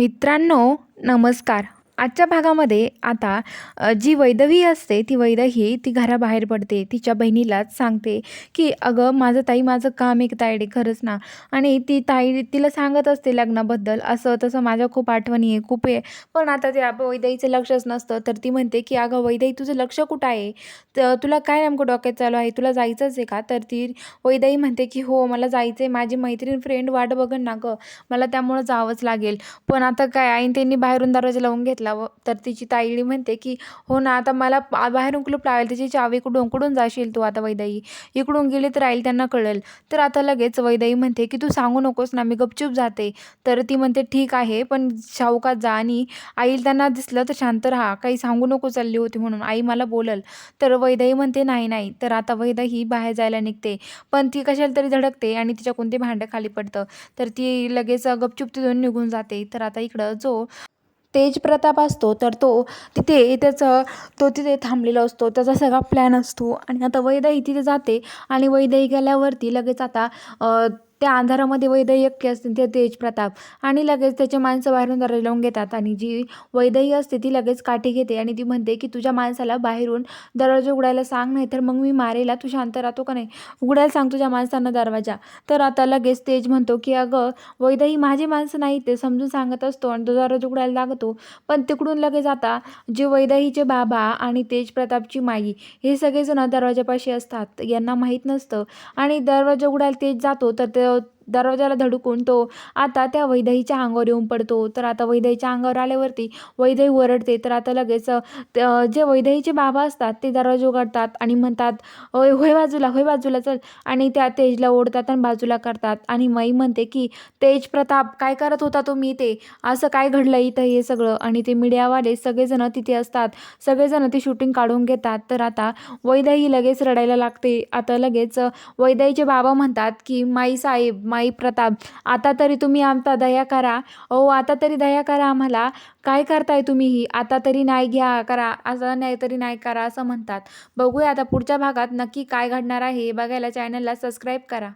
मित्रांनो नमस्कार. आजच्या भागामध्ये आता जी वैदवी असते ती वैदही ती घराबाहेर पडते तिच्या बहिणीलाच सांगते की अगं माझं ताई माझं काम एक तायडे खरंच ना. आणि ती ताई तिला सांगत असते लग्नाबद्दल असं तसं माझ्या खूप आठवणी आहे खूप आहे. पण आता ते वैदईचं लक्षच नसतं तर ती म्हणते की अगं वैदई तुझं लक्ष कुठं आहे? तर तुला काय नेमकं डोक्यात चालू आहे? तुला जायचंच आहे का? तर ती वैदई म्हणते की हो मला जायचं आहे माझी मैत्रीण फ्रेंड वाट बघन ना गं मला त्यामुळं जावंच लागेल. पण आता काय आईन त्यांनी बाहेरून दरवाजा लावून घेतला व तर तिची ताईडी म्हणते की हो ना आता मला बाहेरून कुलूप लावेल त्याची चावी कुठून कुठून जाशील तू आता वैदाई? इकडून गेली तर राहील त्यांना कळेल. तर आता लगेच वैदाई म्हणते की तू सांगू नकोस ना मी गपचूप जाते. तर ती म्हणते ठीक आहे पण शाहूकात जा आणि आईल त्यांना दिसलं तर शांत राहा. काही सांगू नको चालली होती म्हणून आई मला बोलल. तर वैदाई म्हणते नाही नाही. तर आता वैदाही बाहेर जायला निघते. पण ती कशाला तरी धडकते आणि तिच्या कोणते भांडं खाली पडतं. तर ती लगेच गपचूप तिथून निघून जाते. तर आता इकडं जो तेज प्रताप असतो तर तो तिथे त्याचं तो तिथे थांबलेला असतो. त्याचा सगळा प्लॅन असतो. आणि आता वैदाई तिथे जाते आणि वैदाई गेल्यावरती लगेच आता त्या अंधारामध्ये वैदयक्य असते ते तेज प्रताप. आणि लगेच त्याचे माणसं बाहेरून दरवाजा लावून घेतात आणि जी वैदाई असते ती लगेच काठी घेते आणि ती म्हणते की तुझ्या माणसाला बाहेरून दरवाजा उघडायला सांग नाही तर मग मी मारेला. तू शांत राहतो का नाही? उघडायला सांग तुझ्या माणसांना दरवाजा. तर आता लगेच तेज म्हणतो की अगं वैदाई माझी माणसं नाही ते समजून सांगत असतो आणि तो दरवाजा उघडायला लागतो. पण तिकडून लगेच आता जे वैदाहीचे बाबा आणि तेज प्रतापची माई हे सगळेजण दरवाजापाशी असतात. यांना माहीत नसतं. आणि दरवाजा उघडायला तेज जातो तर ते दरवाजाला धडकून तो आता त्या वैदाहीच्या अंगावर येऊन पडतो. तर आता वैदाहीच्या अंगावर आल्यावरती वैदाही ओरडते. तर आता लगेच जे वैदाहीचे बाबा असतात ते दरवाजा उघडतात आणि म्हणतात होय होय बाजूला होय बाजूला चल. आणि त्या तेजला ओढतात आणि बाजूला करतात. आणि मई म्हणते की तेज प्रताप काय करत होता तुम्ही ते असं काय घडलं इथं हे सगळं? आणि ते मीडियावाले सगळेजण तिथे असतात. सगळेजण ती शूटिंग काढून घेतात. तर आता वैदाही लगेच रडायला लागते. आता लगेच वैदाईचे बाबा म्हणतात की माई साहेब माई प्रताप आता तरी तुम्ही आमचा दया करा. ओ आता तरी दया करा आम्हाला. काय करताय तुम्ही ही? आता तरी नाही घ्या करा. असं नाही तरी नाही करा असं म्हणतात. बघूया आता पुढच्या भागात नक्की काय घडणार आहे. हे बघायला चॅनलला सबस्क्राईब करा.